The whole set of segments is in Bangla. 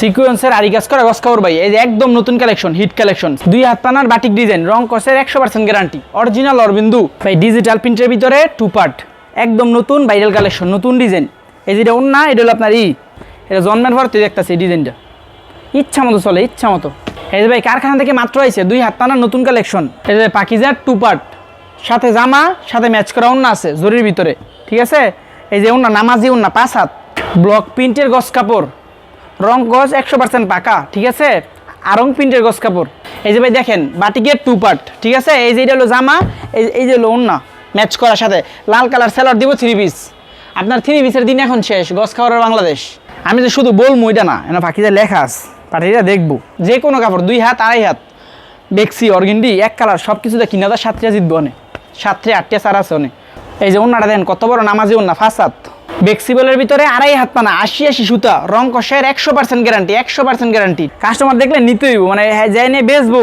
সিকুয়েন্সের আরি কাজ করা গস কাপড় ভাই। এই যে একদম নতুন কালেকশন, হিট কালেকশন। দুই হাত পানার বাটিক ডিজাইন, রং কসের একশো পার্সেন্ট গ্যারান্টি অরিজিনাল অরবিন্দু, ভাই ডিজিটাল প্রিন্টের ভিতরে টু পার্ট একদম নতুন ভাইরাল কালেকশন নতুন ডিজাইন এই যেটা অন্য এটা হলো আপনার ই। এটা জন্মের পর তুই দেখতেছি এই ডিজাইনটা ইচ্ছা মতো চলে, ইচ্ছা মতো। এই যে ভাই, কারখানা থেকে মাত্র আইছে, দুই হাত টানার নতুন কালেকশন এই যে পাকিজার টু পার্ট সাথে জামা, সাথে ম্যাচ করা অন্য আছে, জরির ভিতরে। ঠিক আছে? এই যে অন্য নামাজি অন্য পাঁচ হাত। ব্লক প্রিন্টের গস কাপড়। রং গজ একশো পার্সেন্ট পাকা, ঠিক আছে? আরং প্রিন্টের গস কাপড়। এই যে ভাই দেখেন, বাটিকের টু পার্ট ঠিক আছে? এই যে এটা হলো জামা, এই এই যে হলো অন্য ম্যাচ করার সাথে। লাল কালার সেলার দিব থ্রি পিস আপনার থ্রি পিসের দিন এখন শেষ গস খাওয়ার বাংলাদেশ। আমি যে শুধু বলব এটা না, এনে পাখিতে লেখা আছে পাঠিয়ে দেখব। যে কোনো কাপড়, দুই হাত, আড়াই হাত, বেক্সি, অর্গেন্ডি, এক কালার সব কিছুতে কিনা দাও সাতটা জিতবো অনেক সাতটা, আটটা সার আছে অনেক এই যে অন্যটা দেন, কত বড় নামাজি ফার্স্ট হাত বেক্সিবলের ভিতরে আড়াই হাত পানা, আশি আশি সুতা, রং কষের একশো পার্সেন্ট গ্যারান্টি একশো পার্সেন্ট গ্যারান্টি কাস্টমার দেখলে নিতেই মানে হ্যাঁ যাই নিয়ে বেচবো,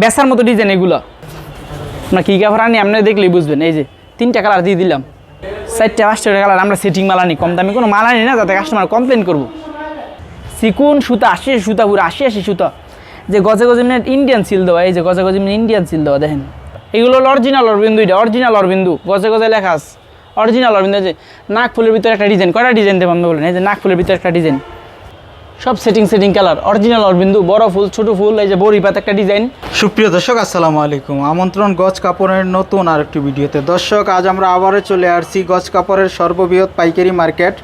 বেচার মতো ডিজাইন এগুলো। না কী কাপড় আনি, আপনি দেখলেই বুঝবেন, এই যে তিনটা কালার দিয়ে দিলাম। চারটা, পাঁচটা কালার আমরা সেটিং মাল আনি, কম দামি কোনো মাল আনি না, যাতে কাস্টমার কমপ্লেন করব। চিকুন সুতা, আশি আশি সুতা পুরো, আশি আশি সুতা। যে গজে গজে মিনিট ইন্ডিয়ান সিল দেওয়া, এই যে গজে গজে মিনিট ইন্ডিয়ান সিল দেওয়া, দেখেন। এগুলো হলো অরিজিনাল অরবিন্দু, এটা অরিজিনাল অরবিন্দু। গজে গজে লেখা আছে। অরিজিনাল অরবিন্দ যে নাক ফুলের ভিতরে একটা ডিজাইন কয়টা ডিজাইন দেবেন বলেন? এই যে নাক ফুলের ভিতরে একটা ডিজাইন সব সেটিং সেটিং কালার অরিজিনাল অরবিন্দু বড় ফুল, ছোট ফুল, এই যে বড়ি পাতা একটা ডিজাইন সুপ্রিয় দর্শক, আসসালামু আলাইকুম। আমন্ত্রণ গজ কাপড়ের নতুন আর একটি ভিডিওতে। দর্শক, আজ আমরা আবারও চলে আসছি গজ কাপড়ের সর্ববৃহৎ পাইকারি মার্কেট।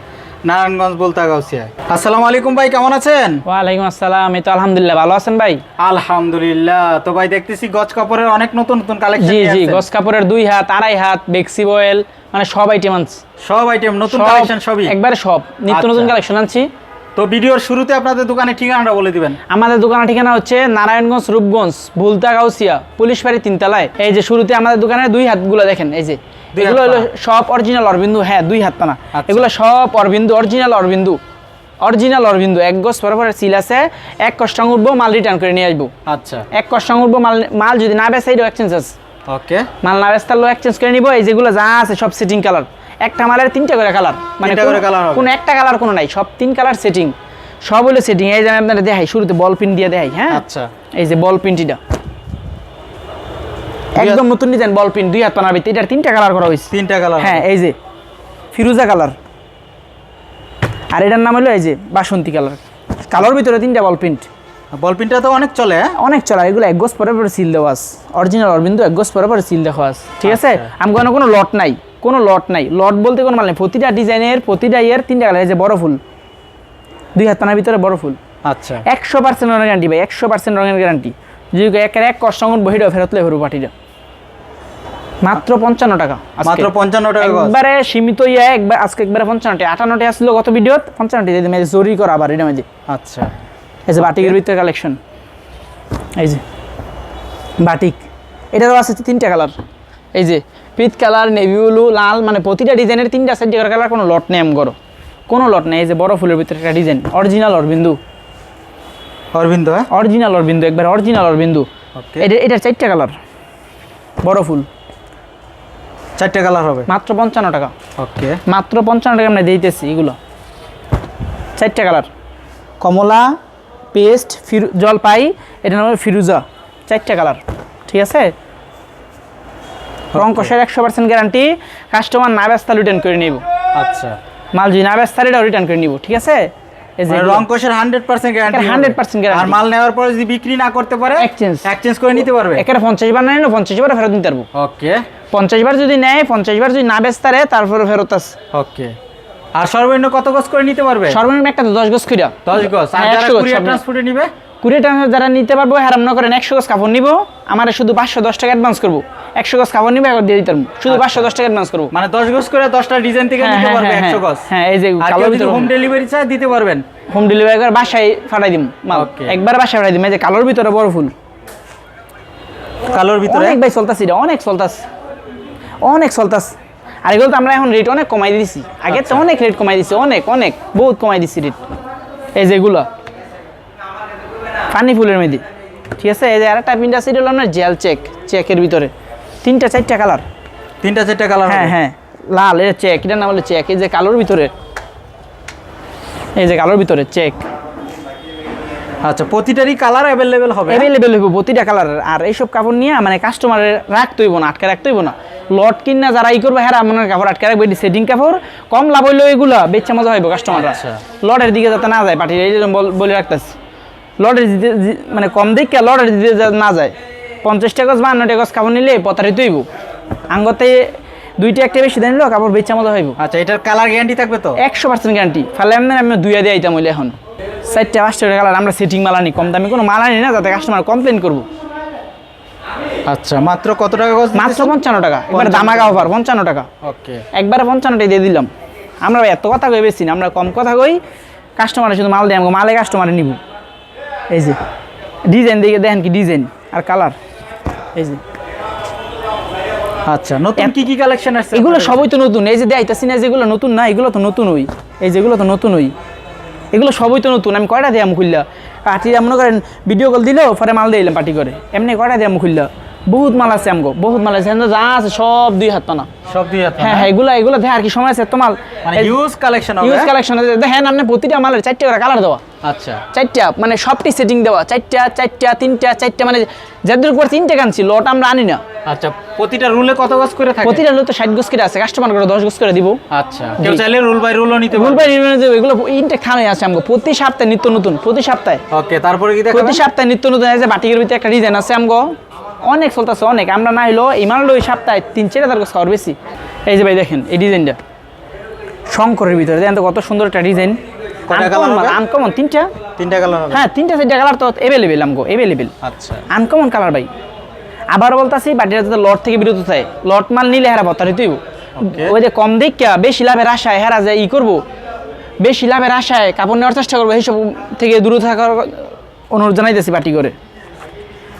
নারায়ণগঞ্জ বলতাগাউসিয়ায় আসসালামু আলাইকুম ভাই কেমন আছেন? ওয়ালাইকুম আসসালাম এই তো আলহামদুলিল্লাহ ভালো আছেন ভাই? আলহামদুলিল্লাহ। তো ভাই দেখতেছি গজ কাপড়ের অনেক নতুন নতুন কালেকশন জি জি গস কাপড়ের দুই হাত আড়াই হাত বেক্সি বয়েল মানে সব আইটেম আনছি। সব আইটেম নতুন কালেকশন সবই? একবারে সব। নিত্য নতুন আচ্ছা। কালেকশন আনছি। তো ভিডিওর শুরুতে আপনাদের দোকানের ঠিকানাটা বলে দিবেন। আমাদের দোকানের ঠিকানা হচ্ছে নারায়ণগঞ্জ রূপগঞ্জ ভুলতা গাউসিয়া পুলিশ বাড়ি তিনতলায়। এই যে শুরুতে আমাদের দোকানের দুই হাতগুলো দেখেন এই যে। এগুলো হলো সব অরিজিনাল অরবিন্দু হ্যাঁ দুই হাত পানা। আচ্ছা। এগুলো সব অরবিন্দু অরিজিনাল অরবিন্দু। অরিজিনাল অরবিন্দু এক গজ পরে সিল আছে এক কষ্ট উঠবো মাল রিটার্ন করে নিয়ে আসব। আচ্ছা। এক কষ্ট উঠবো মাল মাল যদি না বেসে এটাও এক্সচেঞ্জ আছে ওকে। মাল না বেচতে লো এক্সচেঞ্জ করে নিবো এই যেগুলো যা আছে সব সেটিং কালার একটা মালের তিনটা করে কালার মানে। কোনো একটা কালার কোনো নাই সব তিন কালার সেটিং সব হলো সেটিং এই যে আমি আপনারা দেখাই শুরুতে বল পিন দিয়ে দেখাই হ্যাঁ? আচ্ছা। এই যে বল পিনটিটা একদম নতুন ডিজাইন বল পিন দুই হাত পানার ভিতরে এটার তিনটা কালার করা হয়েছে। তিনটা কালার হ্যাঁ এই যে ফিরুজা কালার আর এটার নাম হলো এই যে বাসন্তী কালার কালোর ভিতরে তিনটা বল প্রিন্ট বল পিনটা তো অনেক চলে হ্যাঁ? অনেক চলে এগুলো এক গোস পরে পরে সিল দেওয়া আছে। অরিজিনাল অরবিন্দু এক গোস পরে পরে সিল দেওয়া আছে। ঠিক আছে? আচ্ছা। আমি কোনো কোনো লট নাই কোনো লট নাই। লট বলতে কোনো মানে নেই। প্রতিটা ডিজাইনের প্রতিটা ইয়ের তিনটা কালার এই যে বড় ফুল। দুই হাত পানার ভিতরে বড় ফুল। আচ্ছা। একশো পার্সেন্ট রঙের গ্যারান্টি ভাই একশো পার্সেন্ট রঙের গ্যারান্টি যদি একের এক কষ্ট বহিটা ফেরত লে হরু পাটিটা মাত্র পঞ্চান্ন টাকা মাত্র পঞ্চান্ন টাকা একবারে সীমিত ইয়ে একবার আজকে একবারে পঞ্চান্ন টাকা আটান্নটি আসলো গত ভিডিওত পঞ্চান্ন টাকা দিয়ে জরি করা আবার এটা মাঝে। আচ্ছা। এই যে বাটিকের ভিতরে কালেকশন এই যে বাটিক। এটারও আছে তিনটা কালার এই যে পিত কালার নেভি ব্লু লাল মানে প্রতিটা ডিজাইনের তিনটা সাইড কালার কোনো লট নেই আম করো কোনো লট নেই। এই যে বড় ফুলের ভিতরে একটা ডিজাইন অরিজিনাল অরবিন্দু। অরবিন্দ হ্যাঁ? অরিজিনাল অরবিন্দু একবার অরিজিনাল অরবিন্দু। এটা এটার চারটা কালার বড় ফুল। চারটে কালার হবে। মাত্র পঞ্চান্ন টাকা। ওকে। মাত্র পঞ্চান্ন টাকা আমরা দিতেছি এগুলো। চারটা কালার। কমলা পেস্ট ফিরু জলপাই এটা নাম ফিরুজা। চারটা কালার। ঠিক আছে? রং কষের একশো পার্সেন্ট গ্যারান্টি কাস্টমার না ব্যস্তা রিটার্ন করে নিব। আচ্ছা। মাল যদি না ব্যস্তা রিটার্ন করে নিব। ঠিক আছে? মানে রং কোষের হান্ড্রেড পার্সেন্ট গ্যারান্টি 100% guarantee। আর মাল নেওয়ার পরে যদি বিক্রি না করতে পারে Exchange। এক্সচেঞ্জ করে নিতে পারবে। একের পঞ্চাশ বার না পঞ্চাশ বার ফেরত নিতে পারব। ওকে। পঞ্চাশ বার যদি নেয় পঞ্চাশ বার যদি না বেচতারে তারপরে ফেরত আছে। ওকে। আর সর্বনিম্ন কত গজ করে নিতে পারবে? সর্বনিম্ন একটা তো দশ গজ কইরা দশ গজ আর হ্যাঁ, যারা কুরিয়ার ট্রান্সপোর্টে নিবে? কুড়ি টাকা যারা নিতে পারব হারাম না করেন একশো গজ কাপড় নিবো। আমার শুধু পাঁচশো দশ টাকা অ্যাডভান্স করব। একশো গজ কাপড় নিবো একবার দিয়ে দিতাম শুধু পাঁচশো দশ টাকা অ্যাডভান্স করব। মানে দশ গজ করে দশটা ডিজাইন থেকে হ্যাঁ, নিতে হ্যাঁ, পারবে হ্যাঁ, একশো গজ। হ্যাঁ, এই যে হোম ডেলিভারি চায় দিতে পারবেন। হোম ডেলিভারি একবার বাসায় ফাটাই দিম একবার বাসায় ফাটাই দিম। এই যে কালোর ভিতরে বড় ফুল। কালোর ভিতরে? অনেক ভাই চলতাছি এটা অনেক চলতাছে। অনেক চলতাছে। আর এগুলো তো আমরা এখন রেট অনেক কমাই দিছি। আগে তো অনেক রেট কমাই দিছি অনেক অনেক বহুত কমাই দিছি রেট এই যেগুলো পানি ফুলের মেদি। ঠিক আছে? এই যে আরেকটা পিন্টা সিট হলো আপনার জেল চেক চেকের ভিতরে। তিনটা চারটা কালার তিনটা চারটা কালার হ্যাঁ হ্যাঁ। লাল এটা চেক এটার নাম হলো চেক এই যে কালোর ভিতরে। এই যে কালোর ভিতরে চেক আচ্ছা প্রতিটারই কালার অ্যাভেলেবেল হবে অ্যাভেলেবেল হবে প্রতিটা কালারের আর এইসব কাপড় নিয়ে মানে কাস্টমারের রাখতে হইব না আটকে রাখতে হইব না। লট কিনা যারা ই করবে হ্যাঁ মনে কাপড় আটকে রাখবে সেটিং কাপড়। কম লাভ হইলেও এগুলো বেচা মজা হইব কাস্টমাররা আচ্ছা। লটের দিকে যাতে না যায় পাঠিয়ে এই বলে রাখতেছি। লটের মানে কম দিকে লটের যাতে না যায়। পঞ্চাশ টাকা বা আন্ন টাকা কাপড় নিলে প্রতারিত হইব আঙ্গতে দুইটা একটা বেশি দেন নিলেও কাপড় বেচা মতো হইব। আচ্ছা এটার কালার গ্যারান্টি থাকবে তো? একশো পার্সেন্ট গ্যারান্টি ফলে আমি আমি দুইয়া দিয়ে আইতাম হইলে এখন। চারটা পাঁচটা কালার আমরা সেটিং মাল আনি কম দামি কোনো মাল আনি না যাতে কাস্টমার কমপ্লেন করব। আচ্ছা মাত্র কত টাকা গজ মাত্র পঞ্চান্ন টাকা। এবার দামাগা অফার পঞ্চান্ন টাকা। ওকে। একবারে পঞ্চান্নটাই দিয়ে দিলাম। আমরা এত কথা কই বেশি না আমরা কম কথা কই। কাস্টমারে শুধু মাল দিই আমাকে মালে কাস্টমারে নিব। এই যে ডিজাইন দিকে দেখেন কি ডিজাইন আর কালার এই যে। আচ্ছা নতুন কি কি কালেকশন আছে এগুলো সবই তো নতুন। এই যে দেখাইতাছি না যেগুলো নতুন না এগুলো তো নতুন ওই এই যেগুলো তো নতুন ওই এগুলো সবই তো নতুন। আমি কয়টা দিয়াম খুললা? পার্টি মনে করেন ভিডিও কল দিলেও পরে মাল দিলাম পার্টি করে। এমনি কয়টা দিয়াম খুললা? বহুত মাল আছে আমগো বহুত মাল আছে। যা আছে সব দুই হাত না সব দিয়ে হ্যাঁ হ্যাঁ এগুলো এগুলো দেখে আর কি সময় আছে তোমার? মানে ইউজ কালেকশন ইউজ কালেকশন দেখেন আপনি প্রতিটা মালের চারটে করে কালার দেওয়া আচ্ছা। চারটা মানে সবটি সেটিং দেওয়া চারটা চারটা তিনটা চারটা মানে যাদের উপর তিনটে কানছি লট আমরা আনি না। আচ্ছা প্রতিটা রুলে কত গজ করে থাকে? প্রতিটা লোক তো ষাট গোস করে আছে। কাস্টমার করে দশ গোস করে দিব। আচ্ছা কেউ চাইলে রুল বাই রুলও নিতে ভুল পারবে। ভাই নির্মাণে এগুলো ইনটেক থানায় আছে আমাকে। প্রতি সপ্তাহে নিত্য নতুন প্রতি সপ্তাহে। ওকে তারপরে কি দেখাবেন? প্রতি সপ্তাহে নিত্য নতুন বাটিকের ভিতরে একটা ডিজাইন আছে আমগো অনেক চলতেছে অনেক। আমরা না হইল ইমান ওই সপ্তাহে তিন চার হাজার খাওয়ার বেশি। এই যে ভাই দেখেন এই ডিজাইনটা। শঙ্করের ভিতরে দেখেন তো কত সুন্দর একটা ডিজাইন? আনকমন তিনটা। তিনটা কালার হ্যাঁ তিনটা চারটা কালার তো এভেলেবেল আমগো এভেলেবেল আচ্ছা। আনকমন কালার ভাই। আবার বলতাছি বাটিটা যাতে লট থেকে বিরত থাকে। লট মাল নিলে হেরা ওই যে কম দেখা বেশি লাভের আশায় হেরা যে ই করব বেশি লাভের আশায় কাপড় নেওয়ার চেষ্টা করব এইসব থেকে দূরে থাকার অনুরোধ জানাইতেছি বাটি করে।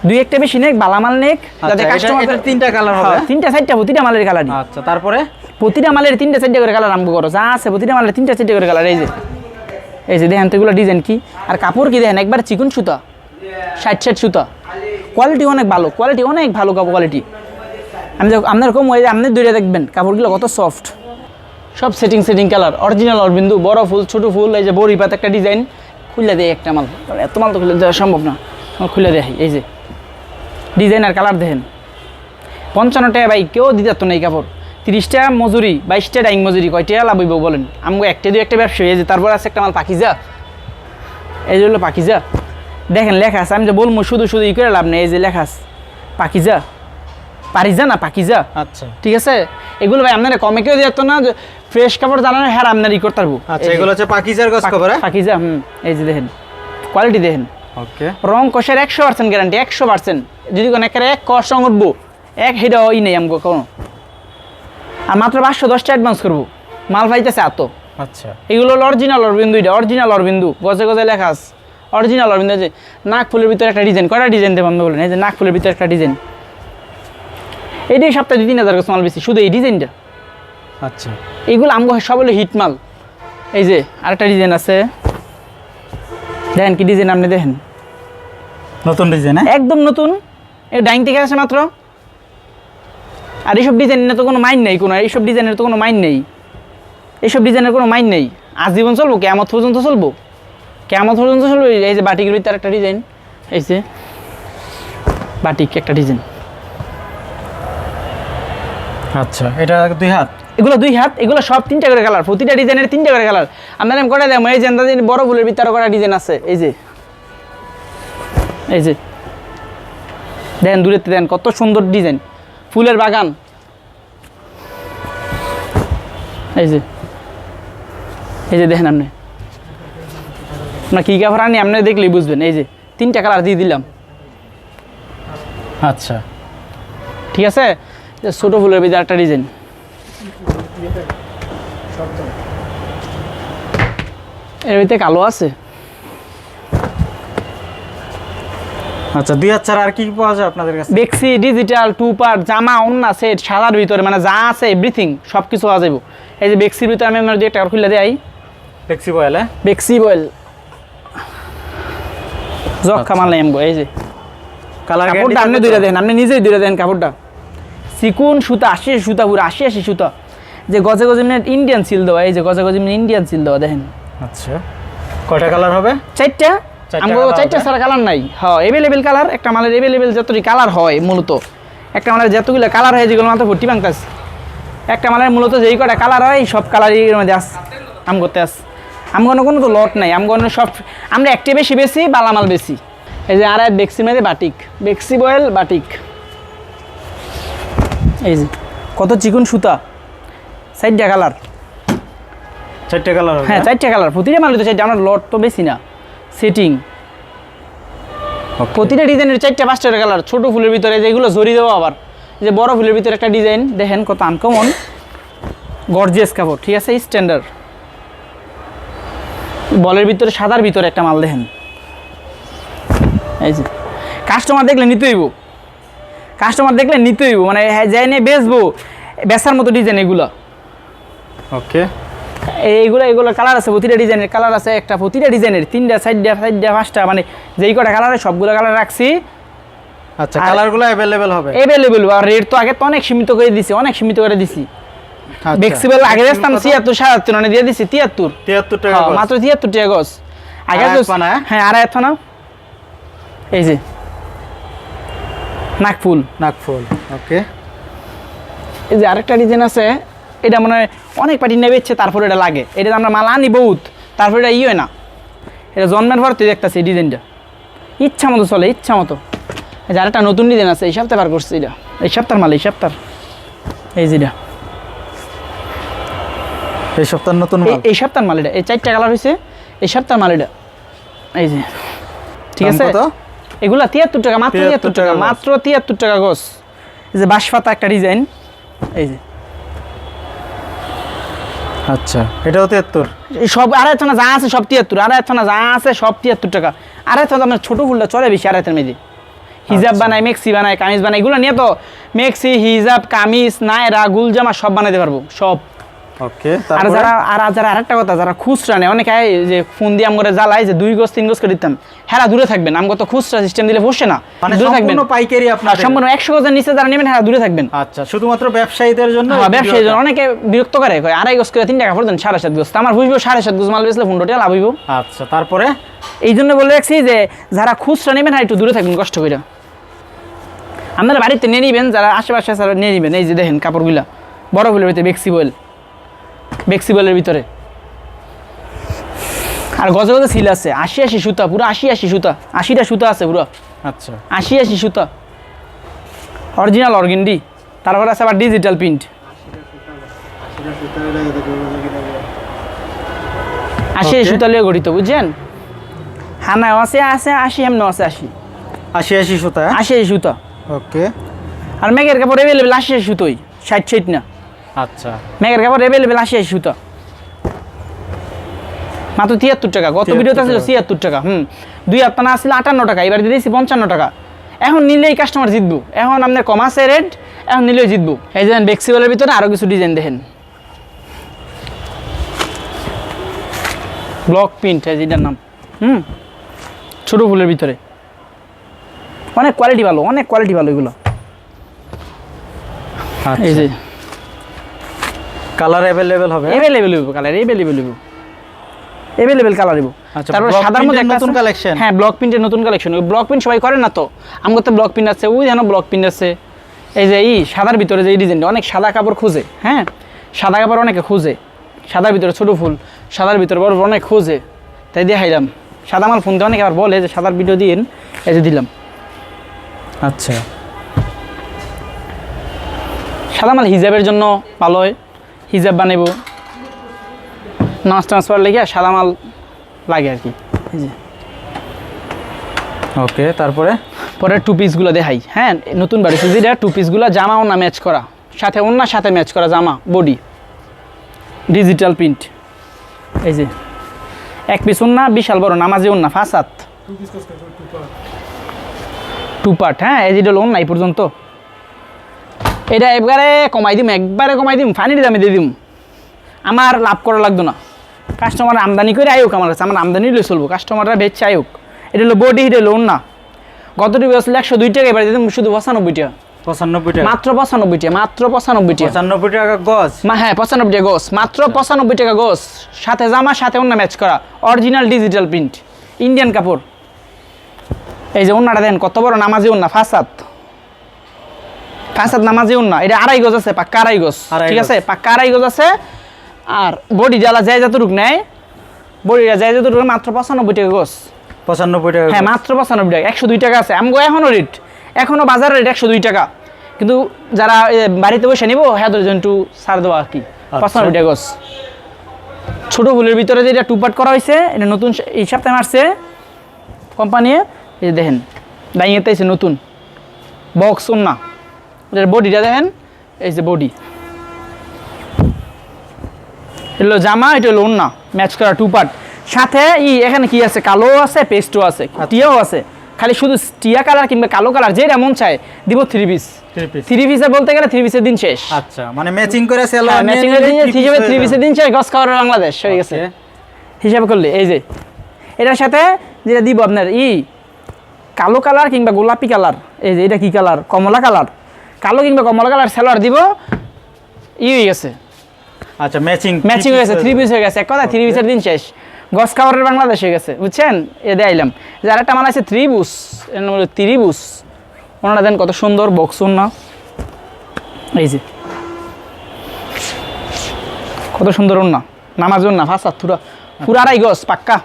দুই একটা বেশি নেক বালামাল নেক যাতে আচ্ছা কাস্টমার তিনটা কালার হবে? তিনটা চারটা প্রতিটা মালের কালার আচ্ছা তারপরে? প্রতিটা মালের তিনটা চারটা করে কালার আরম্ভ করো যা আছে প্রতিটা মালের তিনটা চারটা করে কালার এই যে। এই যে দেখেন তো এগুলো ডিজাইন কি? আর কাপড় কি দেখেন? একবার চিকন সুতা ষাট ষাট সুতা। কোয়ালিটি অনেক ভালো কোয়ালিটি অনেক ভালো কাপড় কোয়ালিটি আমি দেখ আপনার কম ওই যে আপনি দূরে দেখবেন কাপড়গুলো কত সফট সব সেটিং সেটিং কালার অরিজিনাল অরবিন্দু বড় ফুল ছোট ফুল এই যে বড়ি পাত একটা ডিজাইন খুলে দেয় একটা মাল। এত মাল তো খুলে দেওয়া সম্ভব না খুলে দেয় এই যে। ডিজাইন আর কালার দেখেন। পঞ্চান্ন টাকা ভাই কেউ দিতে তো না এই কাপড়। তিরিশটা মজুরি বাইশটা ডাইং মজুরি কয়টা লাভ হইব বলেন? আমাকে একটা দুই একটা ব্যবসা এই যে তারপর আছে একটা মাল পাখিজা। এই যে হলো পাখিজা। দেখেন লেখা আছে আমি যে বলব শুধু শুধু ই করে লাভ নেই এই যে লেখা আছে পাখিজা। পারিজা না পাখিজা? আচ্ছা। ঠিক আছে? এগুলো ভাই আপনারা কমে কেউ দিত না ফ্রেশ কাপড় জানানো হ্যাঁ আপনার ই করতে পারব। আচ্ছা এগুলো হচ্ছে পাকিজার গজ পাকি- কভার পাখিজা হুম এই যে দেখেন। কোয়ালিটি দেখেন। ওকে রং কষের একশো পার্সেন্ট গ্যারান্টি একশো পার্সেন্ট যদি কোনো একেবারে এক কষ রং উঠবো এক হেডা ওই নেই আমাকে কোনো। আর মাত্র পাঁচশো দশটা অ্যাডভান্স করব। মাল পাইতেছে এত। আচ্ছা। এগুলো হলো অরিজিনাল অরবিন্দু এটা অরিজিনাল অরবিন্দু। গজে গজে লেখা আছে। অরিজিনাল অরবিন্দু যে নাক ফুলের ভিতরে একটা ডিজাইন কটা ডিজাইন দেবেন বলেন? এই যে নাক ফুলের ভিতরে একটা ডিজাইন এটাই সপ্তাহে দুই তিন হাজার কাছে মাল বেশি। শুধু এই ডিজাইনটা আচ্ছা। এইগুলো আমগো সব হলো হিট মাল। এই যে আরেকটা ডিজাইন আছে। দেখেন কি ডিজাইন আপনি দেখেন? নতুন ডিজাইন হ্যাঁ? একদম নতুন। এই ডাইং থেকে আসে মাত্র। আর এইসব ডিজাইনের তো কোনো মাইন নেই কোনো এইসব ডিজাইনের তো কোনো মাইন নেই। এইসব ডিজাইনের কোনো মাইন নেই। আজীবন চলবো কেমত পর্যন্ত চলবো। কেমত পর্যন্ত চলবো এই- এই যে বাটিকের ভিতরে একটা ডিজাইন এই যে বাটিক একটা ডিজাইন আচ্ছা এটা দুই হাত? এগুলো দুই হাত, এগুলো সব তিনটা করে কালার, প্রতিটা ডিজাইনের তিনটা করে কালার। আপনার নাম কটা দেয়? এই যে আন্দাজে বড় ফুলের ভিতরে কটা ডিজাইন আছে। এই যে। এই যে। দেন দূরে দেন, কত সুন্দর ডিজাইন। ফুলের বাগান। এই যে। এই যে দেখেন আপনি। আপনার কী কাপড় আনি আপনি দেখলেই বুঝবেন। এই যে, তিনটা কালার দিয়ে দিলাম। আচ্ছা। ঠিক আছে? ছোটো ফুলের ভিতরে একটা ডিজাইন। এর ভিতরে কালো আছে। আচ্ছা দুই ছাড়া আর কি কি পাওয়া যায় আপনাদের কাছে? বেক্সি ডিজিটাল টু পার্ট জামা অন্য সেট সাদার ভিতরে মানে যা আছে এভরিথিং সব কিছু পাওয়া যাব এই যে বেক্সির ভিতরে আমি আপনার একটা খুলে দেয় ফ্লেক্সিবল হ্যাঁ? বেক্সি বয়েল জক কামাল নাই আমগো এই যে। কালার কাপড়টা আপনি দুইটা দেন আপনি নিজেই দুইটা দেন কাপড়টা। চিকুন সুতা আশি আশি সুতা পুরো আশি আশি সুতা। যে গজে গজে মিনিট ইন্ডিয়ান সিল দেওয়া এই যে গজে গজে মিনিট ইন্ডিয়ান সিল দেওয়া দেখেন। আচ্ছা। কয়টা কালার হবে? চারটা। চারটা আমি চারটা? ছাড়া কালার নাই। হ্যাঁ এভেলেবেল কালার একটা মালের এভেলেবেল যতটি কালার হয় মূলত। একটা মালের যতগুলো কালার হয় যেগুলো মাত্র ভর্তি বাংতাস একটা মালের মূলত যেই কটা কালার হয় সব কালারই এর মধ্যে আস আম করতে আস। আম কোনো কোনো তো লট নাই। আম কোনো সব আমরা একটি বেশি বেশি বালামাল বেশি। এই যে আর এক বেক্সির মধ্যে বাটিক বেক্সি বয়েল বাটিক এই যে কত চিকন সুতা? সাইডটা কালার। চারটা কালার হ্যাঁ চারটে কালার। প্রতিটা মাল তো চারটে আমরা লট তো বেশি না। সেটিং প্রতিটা ডিজাইনের চারটে পাঁচটা কালার। ছোট ফুলের ভিতরে যেগুলো জড়ি দেওয়া আবার। যে বড় ফুলের ভিতরে একটা ডিজাইন দেখেন কত আনকমন গর্জিয়াস কাপড় ঠিক আছে? স্ট্যান্ডার্ড বলের ভিতরে সাদার ভিতরে একটা মাল দেখেন। এই যে। কাস্টমার দেখলে নিতে হইব। কাস্টমার দেখলে নিতে হইব। মানে হ্যাঁ যাই নিয়ে বেচবো বেচার মতো ডিজাইন এগুলো। ওকে এইগুলো এগুলো কালার আছে প্রতিটা ডিজাইনের কালার আছে একটা প্রতিটা ডিজাইনের তিনটা চারটা চারটা পাঁচটা মানে যেই কটা কালার সবগুলো কালার রাখছি। আচ্ছা কালারগুলো অ্যাভেলেবেল হবে। অ্যাভেলেবল আর রেট তো আগে তো অনেক সীমিত করে দিছি অনেক সীমিত করে দিছি। আচ্ছা। বেক্সিবল আগে দেখতাম ছিয়াত্তর সাতাত্তর মানে দিয়ে দিছি তিয়াত্তর। তিয়াত্তর টাকা হ্যাঁ, মাত্র তিয়াত্তর টাকা গজ। আগে হ্যাঁ? আর হাত না? এই যে। নাকফুল নাকফুল ওকে এই যে আরেকটা ডিজাইন আছে এটা মনে হয় অনেক পার্টি নেবে ইচ্ছে তারপরে এটা লাগে। এটা আমরা মাল আনি বহুত তারপরে এটা ই হয় না। এটা জন্মের পর তুই দেখতেছি এই ডিজাইনটা। ইচ্ছা মতো চলে ইচ্ছা মতো। এই যে আরেকটা নতুন ডিজাইন আছে এই সপ্তাহে বার করছে এটা। এই সপ্তাহের মাল এই সপ্তাহ এই যেটা এই সপ্তাহ নতুন এই- সপ্তাহের মাল এটা। এই চারটা কালার হয়েছে এই সপ্তাহের মাল এটা। এই যে। ঠিক আছে? এগুলা তিয়াত্তর টাকা মাত্র তিয়াত্তর টাকা টাকা মাত্র তিয়াত্তর টাকা গোস এই যে বাঁশপাতা একটা ডিজাইন। এই যে। আচ্ছা। এটাও তিয়াত্তর। সব আড়াই থানা যা আছে সব তিয়াত্তর আড়াই থানা যা আছে সব তিয়াত্তর টাকা। আড়াই থানা আপনার ছোটো ফুলটা চলে বেশি আড়াই থানা মেয়েদের হিজাব আচ্ছা। বানায় মেক্সি বানায় কামিজ বানায় এগুলো নিয়ে তো মেক্সি হিজাব কামিজ নায়রা গুলজামা সব বানাইতে পারব সব। ওকে আর তারপরে? যারা আর যারা আরেকটা কথা যারা খুচরা নেয় অনেকে যে ফোন দিয়ে আমগরে জ্বালায় যে দুই তিন করে দিতাম। হ্যাঁ দূরে থাকবেন আমগো তো খুচরা সিস্টেম দিলে বসে না। মানে দূরে থাকবেন। পাইকারি আপনার সম্পূর্ণ একশো গজের নিচে যারা নেবেন হ্যাঁ দূরে থাকবেন। আচ্ছা শুধুমাত্র ব্যবসায়ীদের জন্য হ্যাঁ এই অনেকে বিরক্ত করে কয় আড়াই করে তিন টাকা পড়তেন সাড়ে সাত আমার বুঝব সাড়ে সাত মাল বেচলে লাভ হইব। আচ্ছা তারপরে? এই জন্য বলে রাখছি যে যারা খুচরা নেবেন হ্যাঁ একটু দূরে থাকবেন কষ্ট করে আপনারা বাড়িতে নিয়ে নিবেন যারা আশেপাশে নিয়ে নিবেন। এই যে দেখেন কাপড়গুলা বড় ফুলের বেক্সিবল বেক্সিবলের ভিতরে। আর গজে গজে সিল আছে। আশি আশি সুতা পুরো আশি আশি সুতা। আশিটা সুতা আছে পুরো। আচ্ছা। আশি আশি সুতা। Original organdie. তারপর আছে আবার ডিজিটাল প্রিন্ট আশি Okay. সুতা লিয়ে গঠিত বুঝছেন? হানাও আছে আছে আশি এমনও আছে আশি। আশি আশি সুতা হ্যাঁ? আশি আশি সুতা। ওকে আর মেঘের কাপড় এভেলেবেল আশি আশি সুতোই। ষাট ষাট না। আচ্ছা। মেঘের কাপড় এভেলেবেল আশি আশি সুতা। মাত্র তিয়াত্তর টাকা গত 73 ভিডিওতে টাকা। ছিয়াত্তর টাকা হুম। দুই আপনার আসছিল আটান্ন টাকা এবার দিয়ে দিয়েছি পঞ্চান্ন টাকা। এখন নিলেই কাস্টমার জিতবো। এখন আপনার কম আছে রেট এখন নিলেই জিতবো। এই যে বেক্সিবলের ভিতরে আরও কিছু ডিজাইন দেখেন। ব্লক প্রিন্ট যেটার নাম হুম। ছোটো ফুলের ভিতরে। অনেক কোয়ালিটি ভালো অনেক কোয়ালিটি ভালো এগুলো। এই যে। কালার অ্যাভেলেবেল হবে? এভেলেবেল হইব কালার এভেলেবেল হইব। এভেলেবেল কালার হইব। আচ্ছা, তারপর সাদার মধ্যে একটা নতুন collection? হ্যাঁ ব্লক প্রিন্টের নতুন কালেকশন ওই ব্লক প্রিন্ট সবাই করেন না তো? আমার তো ব্লক প্রিন্ট আছে ওই যেন ব্লক প্রিন্ট আছে। এই যে এই সাদার ভিতরে যে এই ডিজাইনটা অনেক সাদা কাপড় খুঁজে হ্যাঁ? সাদা কাপড় অনেকে খুঁজে। সাদার ভিতরে ছোটো ফুল সাদার ভিতরে বড় বড় অনেক খুঁজে। তাই দেখাইলাম। সাদা মাল ফোন দিয়ে অনেকে আবার বলে যে সাদার ভিডিও দিন এই যে দিলাম। আচ্ছা। সাদা মাল হিজাবের জন্য ভালো হয়। হিজাব বানাবো নামাজ ট্রান্সফার লেগে সাদা মাল লাগে আর কি যে। ওকে তারপরে? পরে টু পিসগুলো দেখাই। হ্যাঁ নতুন বাড়ি যেটা টু পিসগুলো জামা ওনা ম্যাচ করা। সাথে ওনার সাথে ম্যাচ করা জামা বডি ডিজিটাল প্রিন্ট এই যে। এক পিস ওন্না বিশাল বড় নামাজি ওন্না ফাঁসাত টু পার্ট হ্যাঁ এই যেটা লোন নাই পর্যন্ত। এটা একবারে কমাই দিম একবারে কমাই দিম ফানির দামে দিয়ে দিম। আমার লাভ করা লাগতো না। কাস্টমার আমদানি করে আয়ুক আমার কাছে আমার আমদানি লই চলবো কাস্টমাররা বেচছে আয়ুক এটা হলো বডি এটা লোন না গত দুই বছর একশো দুই টাকা এবার দিতাম শুধু পঁচানব্বই টাকা। পঁচানব্বই টাকা? মাত্র পঁচানব্বই টাকা মাত্র পঁচানব্বই টাকা। পঁচানব্বই টাকা গজ? মা হ্যাঁ পঁচানব্বই টাকা গোস মাত্র পঁচানব্বই টাকা গোস সাথে জামা সাথে অন্য ম্যাচ করা। অরিজিনাল ডিজিটাল প্রিন্ট ইন্ডিয়ান কাপড়। এই যে উন্নাটা দেন কত বড় নামাজি উন্না ফাসাদ। ফাসাদ নামাজি উন্না এটা আড়াই গজ আছে পাক্কা আড়াই গজ ঠিক আছে? পাক্কা আড়াই গজ আছে আর বডি জ্বালা যায় যতটুক নেয় বডিটা যায় যতটুক মাত্র পঁচানব্বই টাকা গজ। পঁচানব্বই টাকা হ্যাঁ মাত্র পঁচানব্বই টাকা একশো দুই টাকা আছে। আমগো এখনও রেট এখনও বাজারের রেট একশো দুই টাকা। কিন্তু যারা বাড়িতে বসে নিব হ্যাঁ জন্য একটু ছাড় দেওয়া আর কি। পঁচানব্বই টাকা গজ। ছোটো ফুলের ভিতরে যেটা টু পার্ট করা হয়েছে এটা নতুন এই সপ্তাহে মারছে কোম্পানি এই দেখেন এসে নতুন। বক্স না। এটার বডিটা দেখেন এই যে বডি। হলো জামা এটা হলো ওন্না ম্যাচ করা টু পার্ট সাথে ই এখানে কি আছে? কালো আছে পেস্টও আছে টিয়াও আছে। খালি শুধু টিয়া কালার কিংবা কালো কালার যেটা মন চায় দিব থ্রি পিস থ্রি পিসে বলতে গেলে থ্রি পিসের দিন শেষ। আচ্ছা মানে ম্যাচিং করে সেলোয়ার ম্যাচিং এর দিন হিসেবে থ্রি পিসের দিন শেষ গস খাওয়ার বাংলাদেশ হয়ে গেছে। হিসাবে করলে এই যে। এটার সাথে যেটা দিব আপনার ই কালো কালার কিংবা গোলাপি কালার এই যে এটা কি কালার কমলা কালার কালো কিংবা কমলা কালার সেলোয়ার দিব ই হয়ে গেছে। আচ্ছা ম্যাচিং ম্যাচিং হয়ে গেছে থ্রি পিস হয়ে গেছে। এক কথা থ্রি পিসের দিন শেষ। গস খাবারের বাংলাদেশ হয়ে গেছে বুঝছেন? এ দেখাইলাম যার একটা মাল আছে থ্রি বুস এর নাম হলো ত্রিবুস ওনারা দেন কত সুন্দর বক্সুন না এই যে। কত সুন্দর ওনা। নামাজ না ফাঁসা পুরা পুরা আড়াই গস পাক্কা।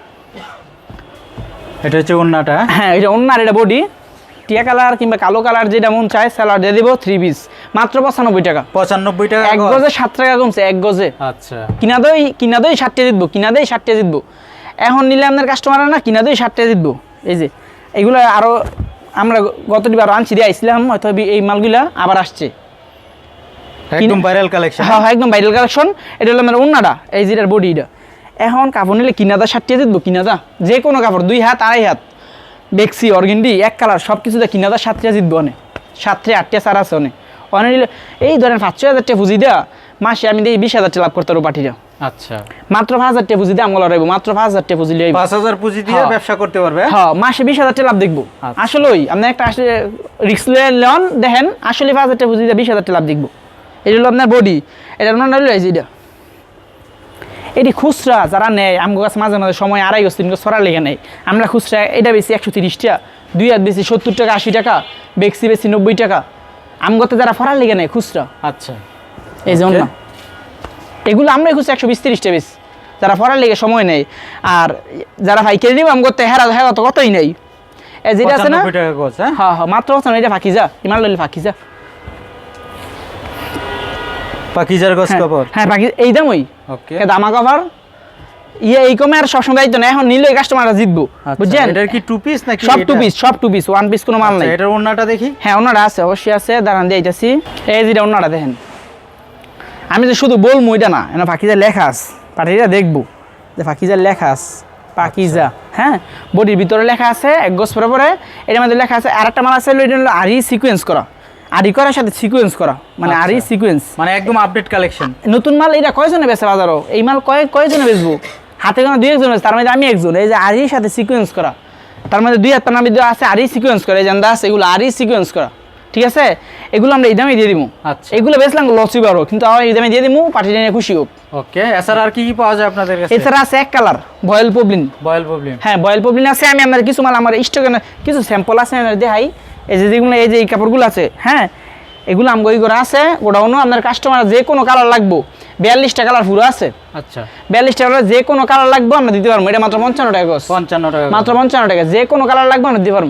এটা হচ্ছে ওন্নাটা হ্যাঁ? এটা অন্যার এটা বডি টিয়া কালার কিংবা কালো কালার যেটা মন চায় স্যালাড দিয়ে দিব থ্রি পিস মাত্র পঁচানব্বই টাকা। পঁচানব্বই টাকা এক গজে। সাত টাকা কমছে এক গজে। আচ্ছা। কিনা দই কিনা দই ষাটটা জিতবো কিনা দই ষাটটা জিতবো এখন নিলে আপনার কাস্টমার না কিনা দই ষাটটা জিতবো এই যে এগুলো আরও আমরা গতটিবার আনছি দিয়ে আইছিলাম হয়তো এই মালগুলা আবার আসছে। একদম ভাইরাল কালেকশন হ্যাঁ হ্যাঁ একদম ভাইরাল কালেকশন এটা হলো আমার অন্যটা এই যেটার বডিটা এখন কাপড় নিলে কিনাদা ষাটটা জিতবো কিনাদা যে কোনো কাপড় দুই হাত আড়াই হাত। বেক্সি অর্গেন্ডি এক কালার সব কিছুতে কিনাদা সাতটা জিতবো অনেক সাতটা আটটা সার আছে অনেক অনেক এই ধরেন পাঁচশো হাজার টাকা পুঁজি দেওয়া মাসে আমি দিয়ে বিশ হাজার টাকা লাভ করতে পারব পাঠিটা আচ্ছা। মাত্র পাঁচ হাজার টাকা পুঁজি দিয়ে রাখব মাত্র পাঁচ হাজার টাকা পুঁজি লইব পাঁচ হাজার পুঁজি দিয়ে হ্যাঁ। ব্যবসা করতে পারবে হ্যাঁ? মাসে বিশ হাজার টাকা লাভ দেখব। আচ্ছা। আসলেই আপনি একটা আসলে রিক্স লন দেখেন আসলে পাঁচ হাজার টাকা পুঁজি দিয়ে বিশ হাজার টাকা লাভ দেখব। এটা হলো আপনার বডি এটা আপনার হলো এই যে এটা। এটি খুচরা যারা নেয় আমগো কাছে মাঝে মাঝে সময় আড়াই গছ তিন গছ ছড়ার লেগে নেয়। আমরা খুচরা এটা বেশি একশো তিরিশ টাকা দুই হাত বেশি সত্তর টাকা আশি টাকা বেক্সি বেশি নব্বই টাকা আমগতে যারা ফরার লেগে নেয় খুচরা। আচ্ছা। এই যে Okay. অন্য। এগুলো আমরা খুঁজছি একশো বিশ তিরিশটা বেশ। যারা পড়ার লেগে সময় নেই আর যারা ভাইকে নিব আমি করতে হেরা হেরা তো কতই নেই। এ যেটা আছে না? হ্যাঁ? হ্যাঁ হ্যাঁ মাত্র আছে না এটা ফাঁকি যা। ইমান লইলে ফাঁকি যা। পাকিজার গজ কাপড় হ্যাঁ ফাঁকি এই দামই। ওকে দামা কভার ইয়ে এই কমে আর সবসময় দায়িত্ব না এখন নিলে কাস্টমাররা জিতবো বুঝছেন? আচ্ছা, এটার কি টু পিস নাকি সব টু পিস সব টু পিস ওয়ান পিস কোনো মাল আচ্ছা, নাই। এটার ওন্নাটা দেখি। হ্যাঁ ওনারা আছে অবশ্যই আছে। দাঁড়ান দিয়ে আইতাছি এই যেটা ওনারা দেখেন। আমি যে শুধু বলব এটা না এনে পাখিজা লেখা আস পাঠিয়ে দেখব। যে পাখিজার লেখা আস পাকিজা হ্যাঁ? বডির ভিতরে লেখা আছে এক গোস পরে পরে। এটার মধ্যে লেখা আছে আর একটা মাল আছে এটা আরি সিকোয়েন্স করা। আরি করার সাথে সিকোয়েন্স করা। মানে আরি আচ্ছা। সিকোয়েন্স মানে একদম আপডেট কালেকশন নতুন মাল এটা কয়জনে বেচে বাজারও এই মাল কয় কয়জনে বেচবো? হাতে কোনো দুই একজন তার মধ্যে আমি একজন। এই যে আরির সাথে সিকোয়েন্স করা। তার মধ্যে দুই হাত নামে আছে আরি সিকোয়েন্স করা। এই জানদা আছে এগুলো আরি সিকোয়েন্স করা। ঠিক আছে? এগুলো আমরা এই দামে দিয়ে দিব আচ্ছা। এগুলো বেচলাম লসই বারো কিন্তু আমার এই দামে দিয়ে দিব পার্টি নিয়ে খুশি হোক ওকে এছাড়া আর কি কি পাওয়া যায় আপনাদের কাছে? এছাড়া আছে এক colour voile poplin. Voile problem হ্যাঁ বয়েল পবলিন আছে আমি আপনার কিছু মাল আমার স্টকে কিছু স্যাম্পল আছে আমি দেখাই। এই যে যেগুলো এই যে এই কাপড়গুলো আছে হ্যাঁ? এগুলো আমগো এই করে আছে গোডাউনও আপনার কাস্টমার যে কোনো কালার লাগবো। বিয়াল্লিশটা কালার পুরো আছে। আচ্ছা। বিয়াল্লিশটা কালার যে কোনো কালার লাগবে আমরা দিতে পারব। এটা মাত্র পঞ্চান্ন টাকা গজ। পঞ্চান্ন টাকা মাত্র পঞ্চান্ন টাকা। যে কোনো কালার লাগবে আমরা দিতে পারব.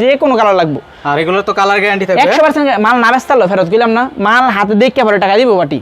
যে কোনো কালার লাগবে। আর এগুলো তো কালার গ্যারান্টি থাকবে। একশো পার্সেন্ট মাল না ব্যস্ত ফেরত গেলাম না। মাল হাতে দেখে পরে টাকা দিব বাটি।